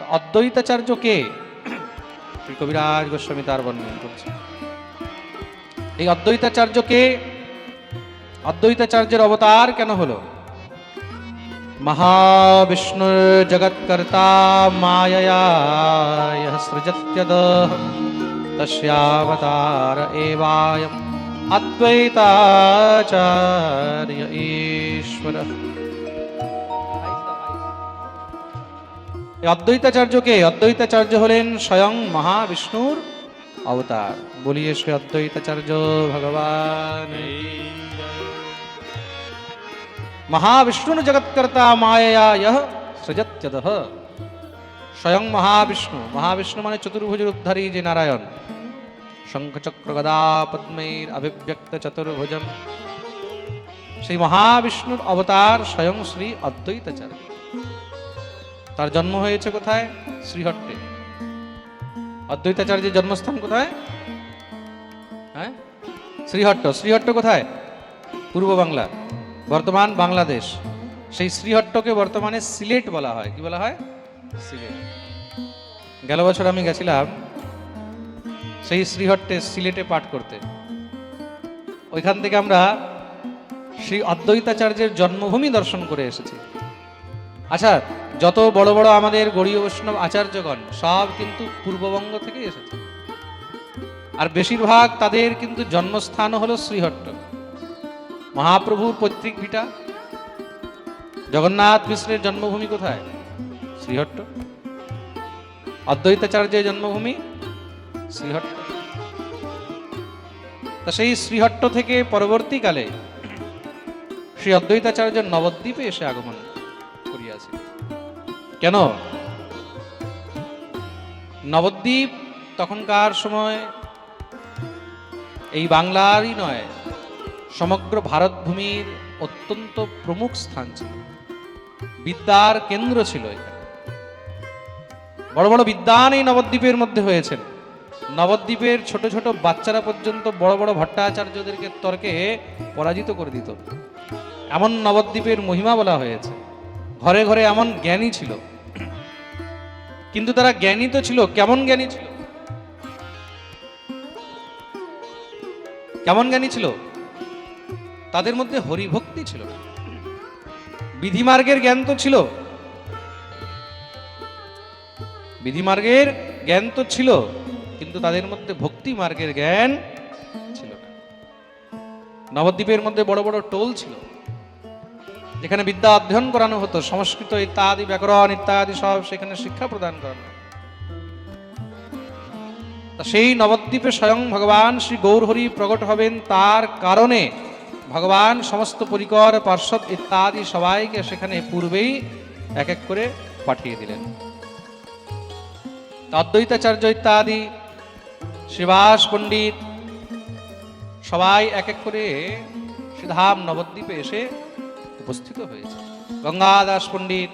তো অদ্বৈতাচার্য কে? শ্রী কবিরাজ গোস্বামী তার বর্ণনা করছে। এই অদ্বৈতাচার্যের অবতার কেন হলো? মহাবিষ্ণুর জগৎকর্তা ইহ সৃজত্যদ তস্যাবতার অদ্বৈতাচার্য ঈশ্বর। অদ্বৈতাচার্যকে অদ্বৈতাচার্য হলেন স্বয়ং মহাবিষ্ণুর অবতার। বলিয়ে শ্রী অদ্বৈতাচার্য, ভগবান। মহাবিষ্ণু জগৎকর্তা মায়া ইহ সৃজত্যদ স্বয়ং মহাবিষ্ণু। মহাবিষ্ণু মানে চতুর্ভুজ উদ্ধারী যে নারায়ণ। শঙ্খচক্র গদা পদ্মের অভিব্যক্ত চতুর্ভুজম। সেই মহাবিষ্ণুর অবতার স্বয়ং শ্রী অদ্বৈতাচার্য। তার জন্ম হয়েছে কোথায়? শ্রীহট্টে। অদ্বৈতাচার্যের জন্মস্থান কোথায়? হ্যাঁ? শ্রীহট্ট। শ্রীহট্ট কোথায়? পূর্ব বাংলা, বর্তমান বাংলাদেশ। সেই শ্রীহট্টকে বর্তমানে সিলেট বলা হয়। কি বলা হয়? সিলেট। গেল বছর আমি গেছিলাম সেই শ্রীহট্টে সিলেটে পাঠ করতে। ওইখান থেকে আমরা শ্রী অদ্বৈতাচার্যের জন্মভূমি দর্শন করে এসেছি। আচ্ছা যত বড় বড় আমাদের গড়ীয় বৈষ্ণব আচার্যগণ, সব কিন্তু পূর্ববঙ্গ থেকে এসেছে। আর বেশিরভাগ তাদের কিন্তু জন্মস্থান হলো শ্রীহট্ট। মহাপ্রভুর পৈতৃক ভিটা। জগন্নাথ মিশ্রের জন্মভূমি কোথায়? শ্রীহট্ট। অদ্বৈতাচার্যের জন্মভূমি শ্রীহট্ট। তা সেই শ্রীহট্ট থেকে পরবর্তীকালে শ্রী অদ্বৈতাচার্য নবদ্বীপে এসে আগমন। কেন? নবদ্বীপ তখনকার সময় এই বাংলারই নয়, সমগ্র ভারত ভূমির অত্যন্ত প্রমুখ স্থান ছিল। বিদ্যার কেন্দ্র ছিল এখানে। বড় বড় বিদ্যান এই নবদ্বীপের মধ্যে হয়েছেন। নবদ্বীপের ছোট ছোট বাচ্চারা পর্যন্ত বড় বড় ভট্টাচার্যদেরকে তর্কে পরাজিত করে দিত। এমন নবদ্বীপের মহিমা বলা হয়েছে। ঘরে ঘরে এমন জ্ঞানী ছিল। কিন্তু তারা জ্ঞানী তো ছিল। কেমন জ্ঞানী ছিল? কেমন জ্ঞানী ছিল? তাদের মধ্যে হরিভক্তি ছিল। বিধিমার্গের জ্ঞান তো ছিল। বিধিমার্গের জ্ঞান তো ছিল, কিন্তু তাদের মধ্যে ভক্তি মার্গের জ্ঞান ছিল না। নবদ্বীপের মধ্যে বড় বড় টোল ছিল। যেখানে বিদ্যা অধ্যয়ন করানো হতো, সংস্কৃত, ইত্যাদি, ব্যাকরণ ইত্যাদি সব সেখানে শিক্ষা প্রদান করানো সেই নবদ্বীপে স্বয়ং ভগবান শ্রী গৌরহরি প্রকট হবেন, তার কারণে ভগবান সমস্ত পরিকর, পার্শ্বদ ইত্যাদি সবাইকে সেখানে পূর্বেই এক এক করে পাঠিয়ে দিলেন। অদ্বৈতাচার্য ইত্যাদি শিবাস পণ্ডিত সবাই এক এক করে শ্রীধাম নবদ্বীপে এসে উপস্থিত হয়েছে। গঙ্গাদাস পণ্ডিত,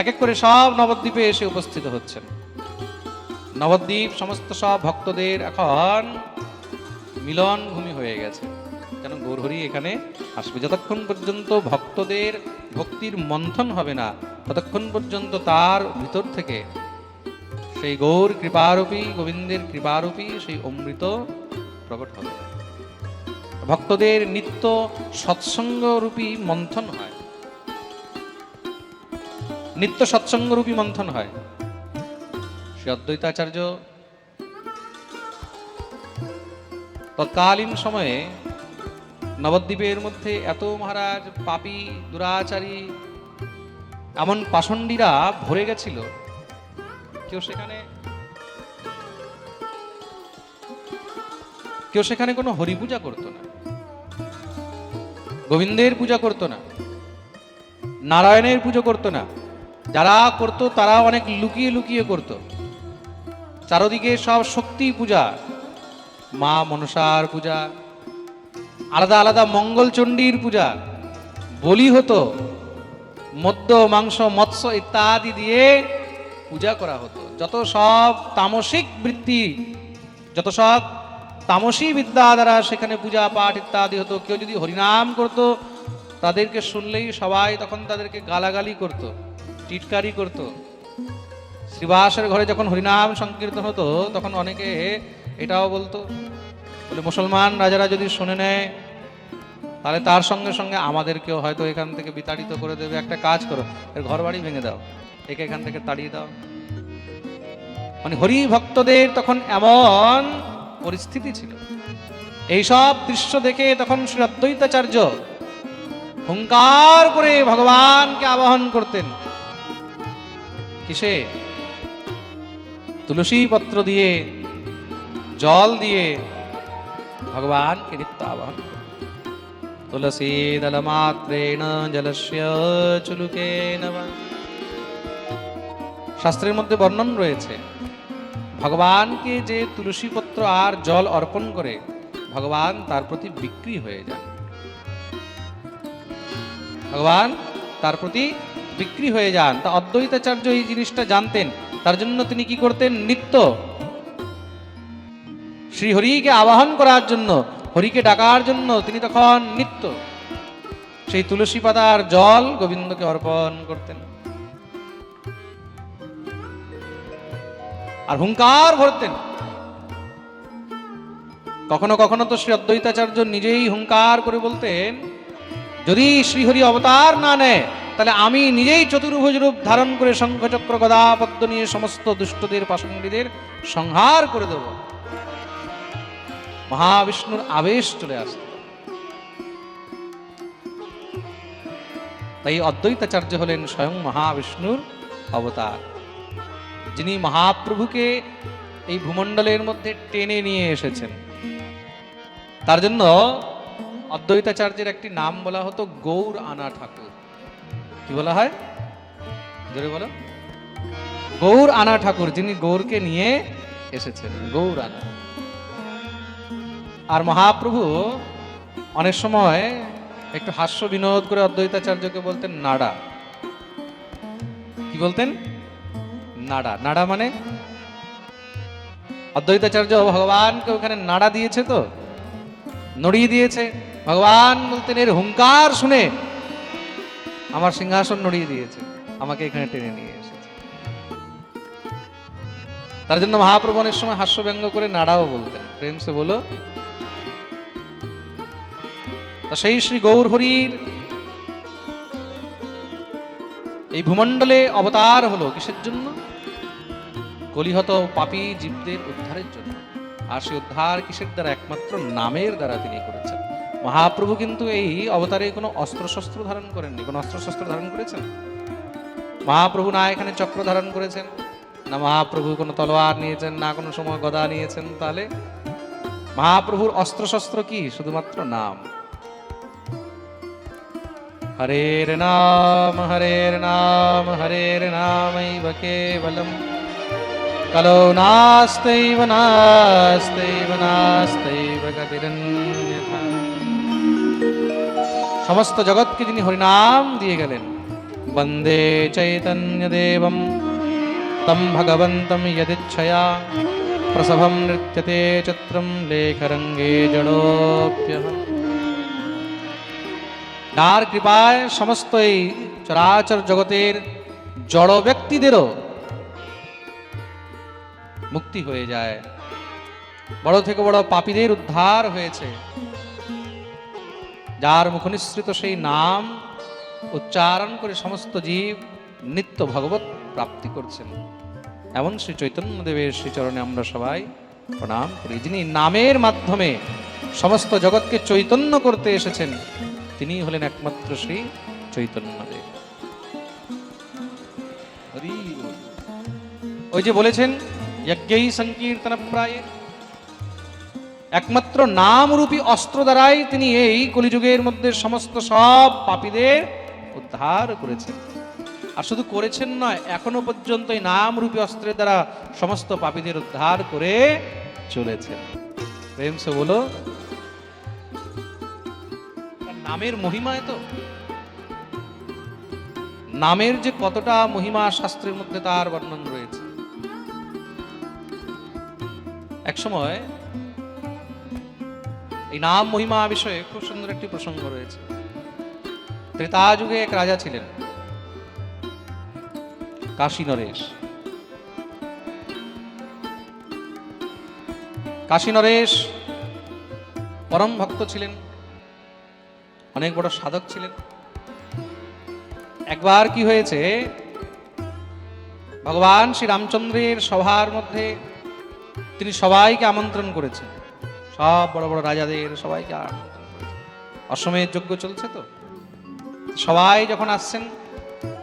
এক এক করে সব নবদ্বীপে এসে উপস্থিত হচ্ছেন। নবদ্বীপ সমস্ত সব ভক্তদের এখন মিলন ভূমি হয়ে গেছে। কেন গৌরহরি এখানে আসবে? যতক্ষণ পর্যন্ত ভক্তদের ভক্তির মন্থন হবে না, ততক্ষণ পর্যন্ত তার ভিতর থেকে সেই গৌর কৃপারূপী, গোবিন্দের কৃপারূপী সেই অমৃত প্রকট হবে। ভক্তদের নিত্য সৎসঙ্গরূপী মন্থন হয়। নিত্য সৎসঙ্গরূপী মন্থন হয়। শ্রী অদ্বৈতাচার্য তৎকালীন সময়ে নবদ্বীপের মধ্যে এত মহারাজ, পাপী, দুরাচারী, এমন পাষণ্ডীরা ভরে গেছিল। কেউ সেখানে কেউ সেখানে কোনো হরিপূজা করতো না। গোবিন্দের পূজা করতো না, নারায়ণের পুজো করতো না, যারা করতো তারা অনেক লুকিয়ে লুকিয়ে করতো। চারদিকে সব শক্তি পূজা, মা মনসার পূজা, আলাদা আলাদা মঙ্গলচণ্ডীর পূজা, বলি হতো, মদ্য, মাংস, মৎস্য ইত্যাদি দিয়ে পূজা করা হতো। যত সব তামসিক বৃত্তি, যত সব তামসী বিদ্যা দ্বারা সেখানে পূজা পাঠ ইত্যাদি হতো। কেউ যদি হরিনাম করত, তাদেরকে শুনলেই সবাই তখন তাদেরকে গালাগালি করত, টিটকারি করত। শ্রীবাসের ঘরে যখন হরিনাম সংকীর্তন হতো, তখন অনেকে এটাও বলতো, বলে, মুসলমান রাজারা যদি শুনে নেয়, তাহলে তার সঙ্গে সঙ্গে আমাদেরকেও হয়তো এখান থেকে বিতাড়িত করে দেবে। একটা কাজ করো, এর ঘর বাড়ি ভেঙে দাও, একে এখান থেকে তাড়িয়ে দাও। মানে হরি ভক্তদের তখন এমন পরিস্থিতি ছিল। এইসব দৃশ্য দেখে তখন শ্রী অদ্বৈতাচার্য হুঙ্কার করে ভগবানকে আবাহন করতেন। কিসে? তুলসী পত্র দিয়ে, জল দিয়ে ভগবানকে নিত্য আবাহন তুলসী দল মাত্রেণ জলস্য চুলুকে শাস্ত্রের মধ্যে বর্ণন রয়েছে ভগবানকে যে তুলসী পত্র আর জল অর্পণ করে ভগবান তার প্রতি বিক্রি হয়ে যান। ভগবান তার প্রতি বিক্রি হয়ে যান। তা অদ্বৈতাচার্য এই জিনিসটা জানতেন। তার জন্য তিনি কি করতেন? নিত্য। শ্রী হরিকে আবাহন করার জন্য, হরিকে ডাকার জন্য তিনি তখন নিত্য। সেই তুলসী পাতার জল গোবিন্দকে অর্পণ করতেন। আর হুঙ্কার ভরতেন। কখনো কখনো তো শ্রী অদ্বৈতাচার্য নিজেই হুঙ্কার করে বলতেন, যদি শ্রীহরি অবতার না নেয়, তাহলে আমি নিজেই চতুর্ভুজ রূপ ধারণ করে শঙ্খচক্র, গদাপদ্ম নিয়ে সমস্ত দুষ্টদের পাশঙ্গীদের সংহার করে দেব। মহাবিষ্ণুর আবেশ চলে আসত। তাই অদ্বৈতাচার্য হলেন স্বয়ং মহাবিষ্ণুর অবতার। যিনি মহাপ্রভুকে এই ভূমণ্ডলের মধ্যে টেনে নিয়ে এসেছেন। তার জন্য অদ্বৈতাচার্যের একটি নাম বলা হতো গৌর আনা ঠাকুর। কি বলা হয়? জোরে বলো। গৌর আনা ঠাকুর, যিনি গৌরকে নিয়ে এসেছেন, গৌর আনা। আর মহাপ্রভু অনেক সময় একটু হাস্য বিনোদ করে অদ্বৈতাচার্যকে বলতেন নাড়া। কি বলতেন? নাড়া। নাড়া মানে? অদ্বৈতাচার্য ভগবানকে ওখানে নাড়া দিয়েছে তো? নড়িয়ে দিয়েছে। ভগবান বলতেন এর হুঙ্কার শুনে আমার সিংহাসন নড়িয়ে দিয়েছে। আমাকে এখানে টেনে নিয়ে এসেছে। তার জন্য মহাপ্রভু অনেক সময় হাস্য ব্যঙ্গ করে নাড়াও বলতেন। প্রেম সে বলো সেই শ্রী গৌর হরির এই ভূমণ্ডলে অবতার হলো কিসের জন্য? কলিহত পাপী জীবদের উদ্ধারের জন্য। আর সেই উদ্ধার কিসের দ্বারা? একমাত্র নামের দ্বারা তিনি করেছেন। মহাপ্রভু কিন্তু এই অবতারে কোনো অস্ত্রশস্ত্র ধারণ করেননি। কোনো অস্ত্রশস্ত্র ধারণ করেছেন? মহাপ্রভু না এখানে চক্র ধারণ করেছেন? না মহাপ্রভু কোনো তলোয়ার নিয়েছেন? না কোনো সময় গদা নিয়েছেন? তাহলে মহাপ্রভুর অস্ত্রশস্ত্র কি? শুধুমাত্র নাম। হরের নাম হরের নাম, হরের নামৈব কেবলম। কলো নাস্তৈব নাস্তৈব নাস্তৈব গতিরন্যথা সমস্ত জগৎকে যিনি হরিনাম দিয়ে গেলেন, বন্দে চৈতন্য দেবম তম ভগবন্তম যদিচ্ছয়া প্রসভম নৃত্যতে চিত্রম লেখরঙ্গে জড়োপ্যহম। যার কৃপায় সমস্ত এই চরাচর জগতের জড় ব্যক্তিদেরও মুক্তি হয়ে যায়। বড় থেকে বড় পাপীদের উদ্ধার হয়েছে। যার মুখনিসৃত সেই নাম উচ্চারণ করে সমস্ত জীব নিত্য ভগবত প্রাপ্তি করছেন। এমন শ্রী চৈতন্যদেবের শ্রীচরণে আমরা সবাই প্রণাম করি, যিনি নামের মাধ্যমে সমস্ত জগৎকে চৈতন্য করতে এসেছেন তিনি হলেন একমাত্র শ্রী চৈতন্যদেব। ওই যে বলেছেন যজ্ঞই সংকীর্তন প্রায় একমাত্র নামরূপী অস্ত্র দ্বারাই তিনি এই কলিযুগের মধ্যে সমস্ত সব পাপীদের উদ্ধার করেছেন। আর শুধু করেছেন নয়, এখনও পর্যন্ত এই নামরূপী অস্ত্রের দ্বারা সমস্ত পাপীদের উদ্ধার করে চলেছেন। প্রেম সে বলো, নামের মহিমায় তো। নামের যে কতটা মহিমা শাস্ত্রের মধ্যে তার বর্ণন রয়েছে। এক সময় এই নাম মহিমা বিষয়ে খুব সুন্দর একটি প্রসঙ্গ রয়েছে। ত্রেতা যুগে এক রাজা ছিলেন, কাশী নরেশ। কাশী নরেশ পরম ভক্ত ছিলেন, অনেক বড় সাধক ছিলেন। একবার কি হয়েছে, ভগবান শ্রী রামচন্দ্রের সভার মধ্যে তিনি সবাইকে আমন্ত্রণ করেছেন। সব বড় বড় রাজাদের সবাইকে করেছেন। অশ্বমেধ যজ্ঞ চলছে তো? সবাই যখন আসছেন,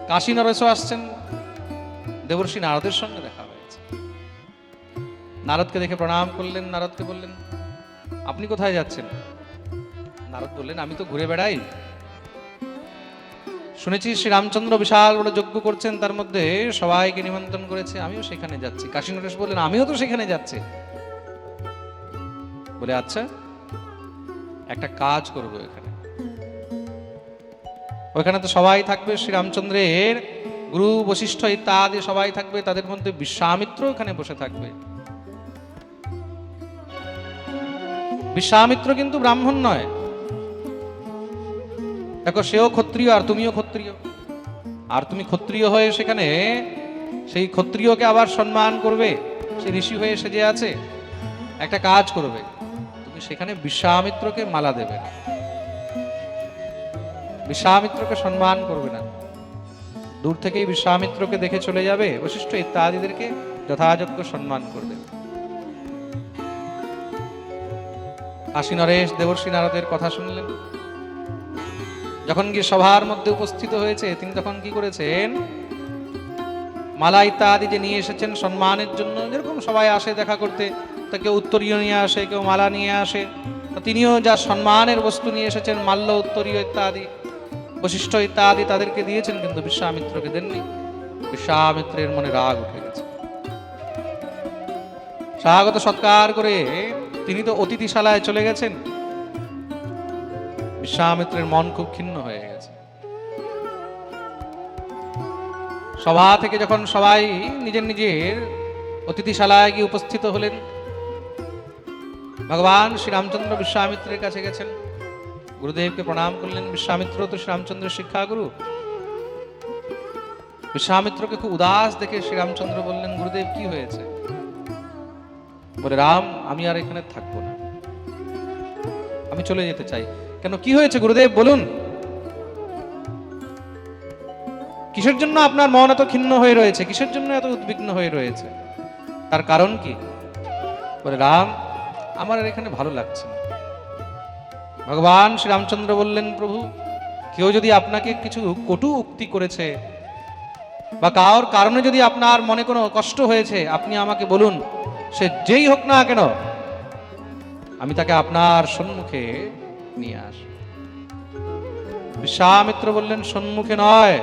কাশী নরেশও আসছেন, দেবর্ষী নারদের সঙ্গে দেখা হয়েছে। নারদকে দেখে প্রণাম করলেন, নারদকে বললেন, আপনি কোথায় যাচ্ছেন? নারদ বললেন, আমি তো ঘুরে বেড়াই শুনেছি শ্রীরামচন্দ্র বিশাল বড় যজ্ঞ করছেন, তার মধ্যে সবাইকে নিমন্ত্রণ করেছে, আমিও সেখানে যাচ্ছি। কাশী নরেশ বললেন, আমিও তো সেখানে যাচ্ছি। বলে আচ্ছা একটা কাজ করব এখানে। ওইখানে তো সবাই থাকবে, শ্রীরামচন্দ্রের গুরু, বশিষ্ঠ ইত্যাদি সবাই থাকবে, তাদের মধ্যে বিশ্বামিত্র ওখানে বসে থাকবে। বিশ্বামিত্র কিন্তু ব্রাহ্মণ নয়। দেখো, সেও ক্ষত্রিয় আর তুমিও ক্ষত্রিয়। আর তুমি ক্ষত্রিয় হয়ে সেখানে সেই ক্ষত্রিয়কে আবার সম্মান করবে। সে ঋষি হয়ে সেজে আছে, একটা কাজ করবে। তুমি সেখানে বিশ্বামিত্রকে মালা দেবে না। বিশ্বামিত্রকে সম্মান করবে না। দূর থেকেই বিশ্বামিত্রকে দেখে চলে যাবে, বশিষ্ঠ ইত্যাদিদেরকে যথাযোগ্য সম্মান করবে। কাশী নরেশ দেবর্ষী নারদের কথা শুনলেন? যখন গিয়ে সভার মধ্যে উপস্থিত হয়েছে, তিনি তখন কি করেছেন? মালা ইত্যাদি যে নিয়ে এসেছেন সম্মানের জন্য, যেরকম সবাই আসে দেখা করতে, তা কেউ উত্তরীয় নিয়ে আসে, কেউ মালা নিয়ে আসে তিনিও যা সম্মানের বস্তু নিয়ে এসেছেন, মাল্য উত্তরীয় ইত্যাদি, বশিষ্ঠ ইত্যাদি তাদেরকে দিয়েছেন, কিন্তু বিশ্বামিত্রকে দেননি। বিশ্বামিত্রের মনে রাগ উঠে গেছে। স্বাগত সৎকার করে তিনি তো অতিথিশালায় চলে গেছেন। বিশ্বামিত্রের মন খুব ক্ষিন্ন হয়ে গেছে। সভা থেকে যখন সবাই নিজের নিজের অতিথিশালায় গিয়ে উপস্থিত হলেন, ভগবান শ্রীরামচন্দ্র বিশ্বামিত্রের কাছে গেছেন। গুরুদেবকে প্রণাম করলেন বিশ্বামিত্র, তো শ্রীরামচন্দ্রের শিক্ষাগুরু। বিশ্বামিত্রকে খুব উদাস দেখে শ্রীরামচন্দ্র বললেন, গুরুদেব, কি হয়েছে? বলে, রাম, আমি আর এখানে থাকব না। আমি চলে যেতে চাই। কেন, কি হয়েছে গুরুদেব, বলুন? কিসের জন্য আপনার মন এত ক্ষিন্ন হয়ে রয়েছে? কিসের জন্য এত উদ্বিগ্ন হয়ে রয়েছে? তার কারণ কি? বলে, রাম, আমার আর এখানে ভালো লাগছে না। ভগবান শ্রীরামচন্দ্র বললেন, প্রভু, কেউ যদি আপনাকে কিছু কটু উক্তি করেছে বা কারোর কারণে যদি আপনার মনে কোনো কষ্ট হয়েছে, আপনি আমাকে বলুন, সে যেই হোক না কেন আমি তাকে আপনার সম্মুখে নিয়ে আস। বিশ্বামিত্র বললেন, সম্মুখে নয়,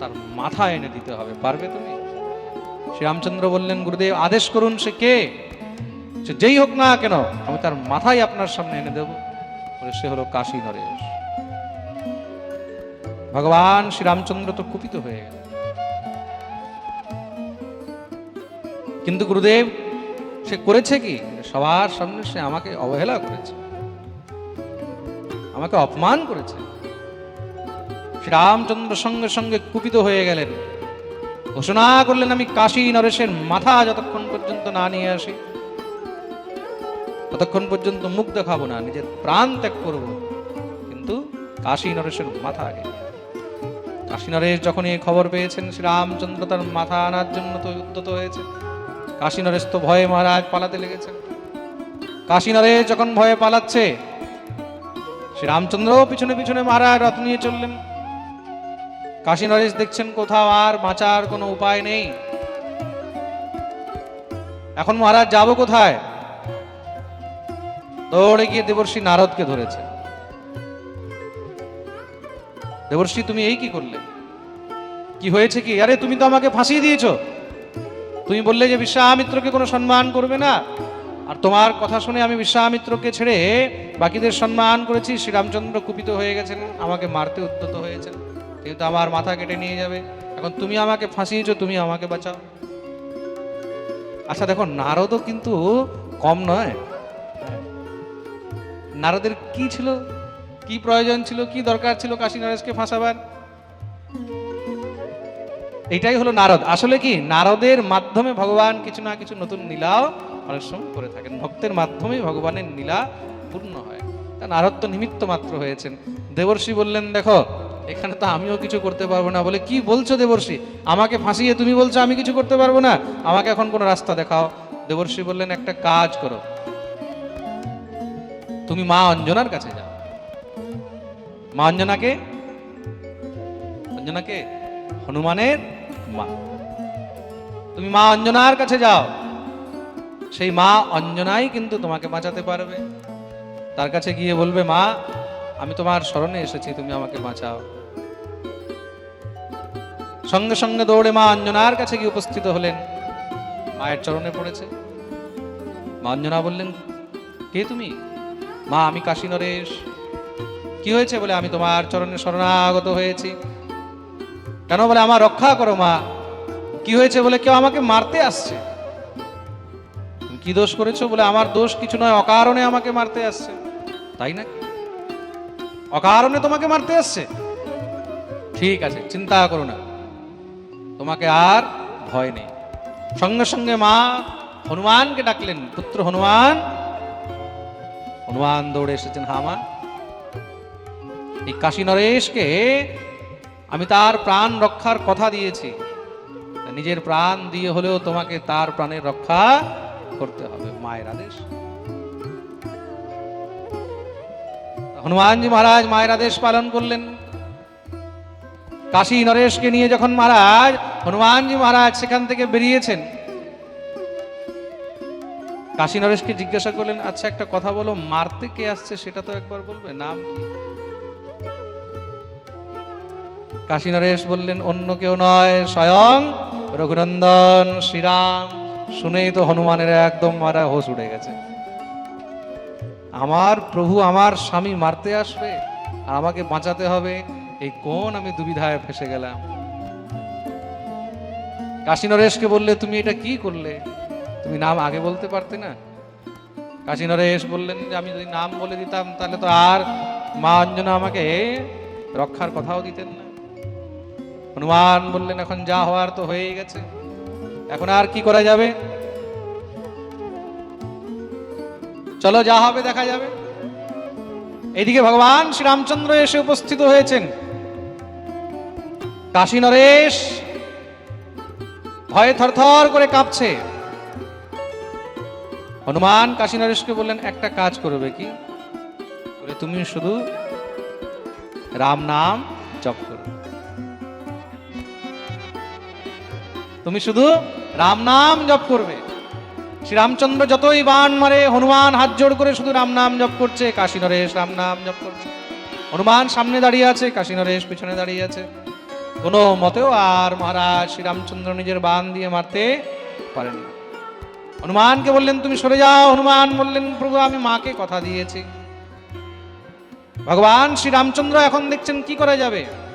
তার মাথা এনে দিতে হবে, পারবে তুমি? শ্রীরামচন্দ্র বললেন, গুরুদেব, আদেশ করুন সে কে? সে যেই হোক না কেন, আমি তার মাথায় আপনার সামনে এনে দেব। সে হলো কাশী নরেশ। ভগবান শ্রীরামচন্দ্র তো কুপিত হয়ে গেল। কিন্তু গুরুদেব সে করেছে কি? সবার সামনে সে আমাকে অবহেলা করেছে। আমাকে অপমান করেছে। শ্রীরামচন্দ্র সঙ্গে সঙ্গে কুপিত হয়ে গেলেন। ঘোষণা করলেন, আমি কাশী নরেশের মাথা যতক্ষণ পর্যন্ত না নিয়ে আসি, ততক্ষণ পর্যন্ত মুখ দেখাবো না, নিজের প্রাণ ত্যাগ করব। কিন্তু কাশী নরেশের মাথা আগে। কাশী নরেশ যখন এই খবর পেয়েছেন শ্রীরামচন্দ্র তার মাথা আনার জন্য তো উদ্যত হয়েছে। কাশী নরেশ তো ভয়ে মহারাজ পালাতে লেগেছেন। কাশী নরেশ যখন ভয়ে পালাচ্ছে শ্রীরামচন্দ্র পিছনে পিছনে মহারাজ রথ নিয়ে চললেন। কাশী নরেশ দেখছেন কোথাও আর বাঁচার কোনো উপায় নেই। এখন মহারাজ যাব কোথায়? দৌড়ে গিয়ে দেবর্ষী নারদকে ধরেছে। দেবর্ষী, তুমি এই কি করলে? কি হয়েছে কি? আরে, তুমি তো আমাকে ফাঁসিয়ে দিয়েছ। তুমি বললে যে বিশ্বামিত্রকে কোনো সম্মান করবে না। আর তোমার কথা শুনে আমি বিশ্বামিত্রকে ছেড়ে বাকিদের সম্মান করেছি, শ্রীরামচন্দ্র কুপিত হয়ে গেছেন, আমাকে মারতে উদ্যত হয়েছেন। কিন্তু আমার মাথা কেটে নিয়ে যাবে, এখন তুমি আমাকে ফাঁসিয়েছো, তুমি আমাকে বাঁচাও। আচ্ছা দেখো, নারদও কিন্তু কম নয়। নারদের কি ছিল? কি প্রয়োজন ছিল? কি দরকার ছিল কাশী নরেশকে ফাঁসাবার? এইটাই হলো নারদ। আসলে কি, নারদের মাধ্যমে ভগবান কিছু না কিছু নতুন নীলাও অনেক সময় করে থাকেন। ভক্তের মাধ্যমেই ভগবানের নীলা পূর্ণ হয়। তা নারদ তো নিমিত্ত মাত্র হয়েছেন। দেবর্ষি বললেন, দেখো, এখানে তো আমিও কিছু করতে পারব না। বলে, কি বলছো দেবর্ষি? আমাকে ফাঁসিয়ে তুমি বলছো আমি কিছু করতে পারব না? আমাকে এখন কোনো রাস্তা দেখাও। দেবর্ষি বললেন, একটা কাজ করো। তুমি মা অঞ্জনার কাছে যাও। মা অঞ্জনাকে? অঞ্জনাকে? হনুমানের মা। তুমি মা অঞ্জনার কাছে যাও। সেই মা অঞ্জনাই কিন্তু তোমাকে বাঁচাতে পারবে। তার কাছে গিয়ে বলবে, মা, আমি তোমার স্মরণে এসেছি, তুমি আমাকে বাঁচাও। সঙ্গে সঙ্গে দৌড়ে মা অঞ্জনার কাছে গিয়ে উপস্থিত হলেন। মায়ের চরণে পড়েছে। মা অঞ্জনা বললেন, কে তুমি? মা, আমি কাশী নরেশ কি হয়েছে বলে আমি তোমার চরণে শরণাগত হয়েছি? কেন বলে, আমার রক্ষা করো মা। কি হয়েছে বলে, কেউ আমাকে মারতে আসছে। কি দোষ করেছ বলে, আমার দোষ কিছু নয়, অকারণে আমাকে মারতে আসছে। তাই না অকারণে তোমাকে মারতে আসছে? ঠিক আছে, চিন্তা করো না। তোমাকে আর ভয় নেই। সঙ্গে সঙ্গে মা হনুমানকে ডাকলেন, পুত্র হনুমান। হনুমান দৌড়ে এসেছেন হামা এই কাশী নরেশকে আমি তার প্রাণ রক্ষার কথা দিয়েছি। নিজের প্রাণ দিয়ে হলেও তোমাকে তার প্রাণের রক্ষা করতে হবে, মায়ের আদেশ। হনুমানজি মহারাজ মায়ের আদেশ পালন করলেন। কাশী নরেশকে নিয়ে যখন মহারাজ, হনুমানজি মহারাজ সেখান থেকে বেরিয়েছেন, কাশী নরেশকে জিজ্ঞাসা করলেন আচ্ছা একটা কথা বলো, মারতে কে আসছে সেটা তো একবার বলবে, নাম কি? কাশী নরেশ বললেন, অন্য কেউ নয়, স্বয়ং রঘুনন্দন শ্রীরাম। শুনেই তো হনুমানের একদম মারা হোস উড়ে গেছে। আমার প্রভু আমার স্বামী মারতে আসবে আর আমাকে বাঁচাতে হবে, এই কোন আমি দুবিধায় ফেসে গেলাম? কাশী নরেশকে বললে, তুমি এটা কি করলে? তুমি নাম আগে বলতে পারতে না? কাশী নরেশ বললেন যে আমি যদি নাম বলে দিতাম, তাহলে তো আর মা অঞ্জনা আমাকে রক্ষার কথাও দিতেন হনুমান বললেন, এখন যা হওয়ার তো হয়েই গেছে। এখন আর কি করা যাবে? চলো, যা হবে দেখা যাবে। এদিকে ভগবান শ্রীরামচন্দ্র এসে উপস্থিত হয়েছেন। কাশী নরেশ ভয়ে থরথর করে কাঁপছে। হনুমান কাশী নরেশকে বললেন, একটা কাজ করবে কি? তুমি শুধু রাম নাম জপ করো। তুমি শুধু রাম নাম জপ করবে। শ্রীরামচন্দ্র যতই বান মারে, হনুমান হাত জোড় করে শুধু রাম নাম জপ করছে, কাশী নরেশ রাম নাম জপ করছে। হনুমান সামনে দাঁড়িয়ে আছে, কাশী নরেশ পিছনে দাঁড়িয়ে আছে। কোনো মতেও আর মহারাজ শ্রীরামচন্দ্র নিজের বান দিয়ে মারতে পারেনি। হনুমানকে বললেন, তুমি সরে যাও। হনুমান বললেন, প্রভু, আমি মাকে কথা দিয়েছি। ভগবান শ্রীরামচন্দ্র এখন দেখছেন কি করা যাবে।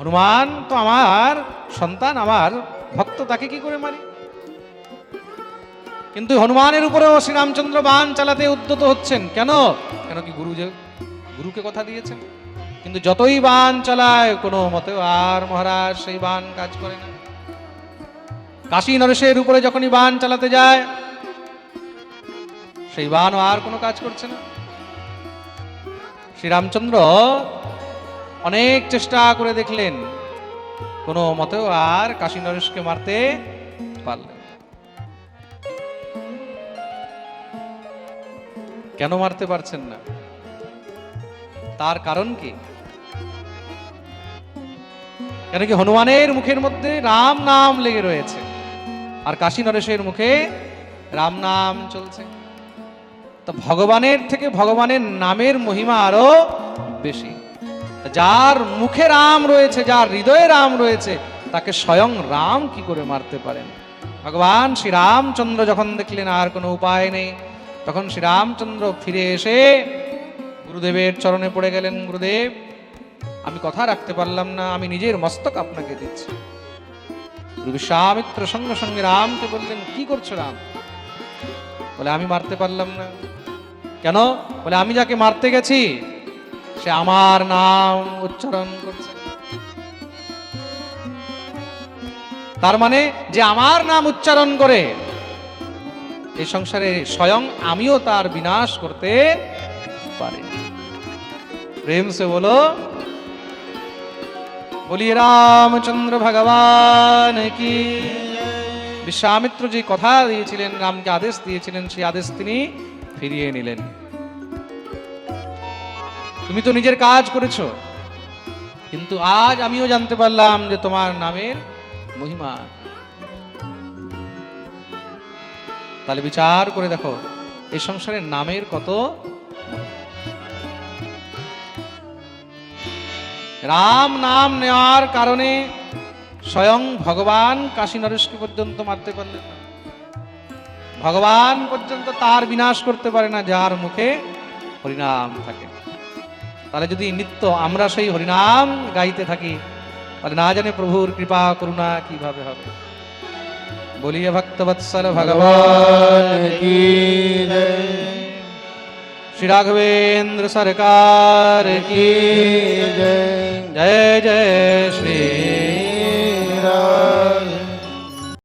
হনুমান তো আমার সন্তান, আমার ভক্ত, তাকে কি করে মারি? কিন্তু হনুমানের উপরেও শ্রীরামচন্দ্র বান চালাতে উদ্যত হচ্ছেন। কেন? কেন কি গুরু যে গুরুকে কথা দিয়েছেন? কিন্তু যতই বান চালায়, কোনো মতে আর মহারাজ সেই বান কাজ করে না। কাশী নরেশের উপরে যখনই বান চালাতে যায়, সেই বান আর কোনো কাজ করছে না। শ্রীরামচন্দ্র অনেক চেষ্টা করে দেখলেন। কোনো মতেও আর কাশী নরেশকে মারতে পারলেন কেন মারতে পারছেন না? তার কারণ কি? কেন কি হনুমানের মুখের মধ্যে রাম নাম লেগে রয়েছে? আর কাশী নরেশের মুখে রাম নাম চলছে? তো ভগবানের থেকে ভগবানের নামের মহিমা আরও বেশি। যার মুখে রাম রয়েছে, যার হৃদয়ে রাম রয়েছে, তাকে স্বয়ং রাম কি করে মারতে পারেন? ভগবান শ্রীরামচন্দ্র যখন দেখলেন আর কোনো উপায় নেই, তখন শ্রীরামচন্দ্র ফিরে এসে গুরুদেবের চরণে পড়ে গেলেন, গুরুদেব, আমি কথা রাখতে পারলাম না, আমি নিজের মস্তক আপনাকে দিচ্ছি। গুরু বিশ্বামিত্র সঙ্গে সঙ্গে রামকে বললেন, কি করছ রাম? বলে, আমি মারতে পারলাম না। কেন? বলে, আমি যাকে মারতে গেছি সে আমার নাম উচ্চারণ করছে। তার মানে যে আমার নাম উচ্চারণ করে এই সংসারে স্বয়ং আমিও তার বিনাশ করতে পারি। প্রেম সে বলো বলিয়ে রামচন্দ্র ভগবান, কি বিশ্বামিত্র যে কথা দিয়েছিলেন, রামকে আদেশ দিয়েছিলেন, সেই আদেশ তিনি ফিরিয়ে নিলেন। তুমি তো নিজের কাজ করেছ। কিন্তু আজ আমিও জানতে পারলাম যে তোমার নামের মহিমা। তাহলে বিচার করে দেখো, এই সংসারের নামের কত রাম নাম নেওয়ার কারণে স্বয়ং ভগবান কাশী নরেশকে পর্যন্ত মারতে পারলেন না। ভগবান পর্যন্ত তার বিনাশ করতে পারে না, যার মুখে হরিনাম থাকে। তাহলে যদি নিত্য আমরা সেই হরিনাম গাইতে থাকি, তাহলে না জানে প্রভুর কৃপা, করুণা কীভাবে হবে? বলিয়ে ভক্তবৎসল ভগবান শ্রী রাঘবেন্দ্র সরকার কি জয়। জয় শ্রী রা